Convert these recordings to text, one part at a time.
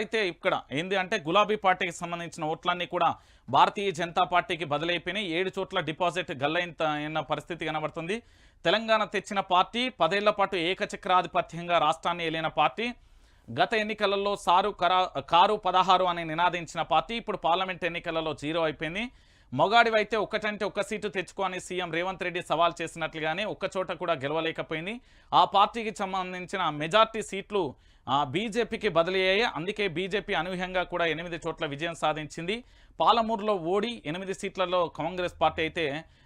అయితే ఇక్కడ ఏంది అంటే గులాబీ పార్టీకి సంబంధించిన ఓట్లన్నీ కూడా భారతీయ జనతా పార్టీకి బదిలైపోయినాయి. ఏడు చోట్ల డిపాజిట్ గల్లైంత అయిన పరిస్థితి కనబడుతుంది. తెలంగాణ తెచ్చిన పార్టీ పదేళ్ళ పాటు ఏకచక్రాధిపత్యంగా రాష్ట్రాన్ని ఏలిన పార్టీ. గత ఎన్నికలలో సారు కరా కారు పదహారు అని నినాదించిన పార్టీ ఇప్పుడు పార్లమెంట్ ఎన్నికలలో జీరో అయిపోయింది. మొగాడివైతే ఒక్కటంటే ఒక్క సీటు తెచ్చుకో అని సీఎం రేవంత్ రెడ్డి సవాల్ చేసినట్లుగానే ఒక్క చోట కూడా గెలవలేకపోయింది. ఆ పార్టీకి సంబంధించిన మెజార్టీ సీట్లు బీజేపీకి బదిలీ అయ్యాయి. అందుకే బీజేపీ అనూహ్యంగా కూడా ఎనిమిది చోట్ల విజయం సాధించింది. పాలమూరులో ఓడి ఎనిమిది సీట్లలో కాంగ్రెస్ పార్టీ అయితే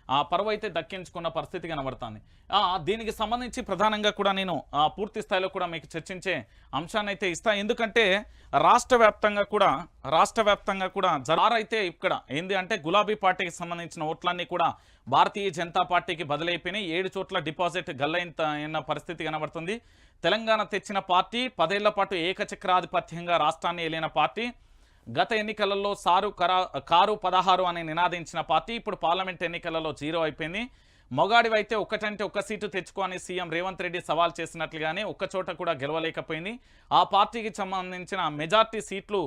ఆ పరువు అయితే దక్కించుకున్న పరిస్థితి కనబడుతుంది. దీనికి సంబంధించి ప్రధానంగా కూడా నేను ఆ, పూర్తి స్థాయిలో కూడా మీకు చర్చించే అంశాన్ని అయితే ఇస్తా. ఎందుకంటే రాష్ట్ర వ్యాప్తంగా కూడా రాష్ట్ర కూడా జరారైతే ఇక్కడ ఏంది అంటే గులాబీ పార్టీకి సంబంధించిన ఓట్లన్నీ కూడా భారతీయ జనతా పార్టీకి బదిలైపోయినాయి. ఏడు చోట్ల డిపాజిట్ గల్లైన పరిస్థితి కనబడుతుంది. తెలంగాణ తెచ్చిన పార్టీ పదేళ్ళ పాటు ఏకచక్రాధిపత్యంగా రాష్ట్రాన్ని ఏలిన పార్టీ గత ఎన్నికలలో సారు కరా కారు పదహారు అని నినాదించిన పార్టీ ఇప్పుడు పార్లమెంట్ ఎన్నికలలో జీరో అయిపోయింది. మొగాడివైతే ఒక్కటంటే ఒక్క సీటు తెచ్చుకోని సీఎం రేవంత్ రెడ్డి సవాల్ చేసినట్లుగానే ఒక్క చోట కూడా గెలవలేకపోయింది. ఆ పార్టీకి సంబంధించిన మెజార్టీ సీట్లు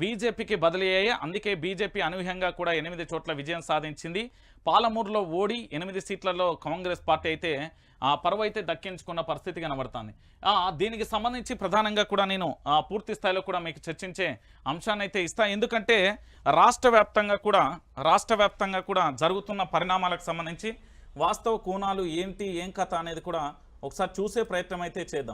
బీజేపీకి బదిలీ అయ్యాయి. అందుకే బీజేపీ అనూహ్యంగా కూడా ఎనిమిది చోట్ల విజయం సాధించింది. పాలమూరులో ఓడి ఎనిమిది సీట్లలో కాంగ్రెస్ పార్టీ అయితే ఆ పరువు అయితే దక్కించుకున్న పరిస్థితి కనబడుతుంది. దీనికి సంబంధించి ప్రధానంగా కూడా నేను ఆ, పూర్తి స్థాయిలో కూడా మీకు చర్చించే అంశాన్ని అయితే ఇస్తాను ఎందుకంటే రాష్ట్ర వ్యాప్తంగా కూడా రాష్ట్ర కూడా జరుగుతున్న పరిణామాలకు సంబంధించి వాస్తవ కోణాలు ఏంటి ఏం కథ అనేది కూడా ఒకసారి చూసే ప్రయత్నం అయితే చేద్దాం.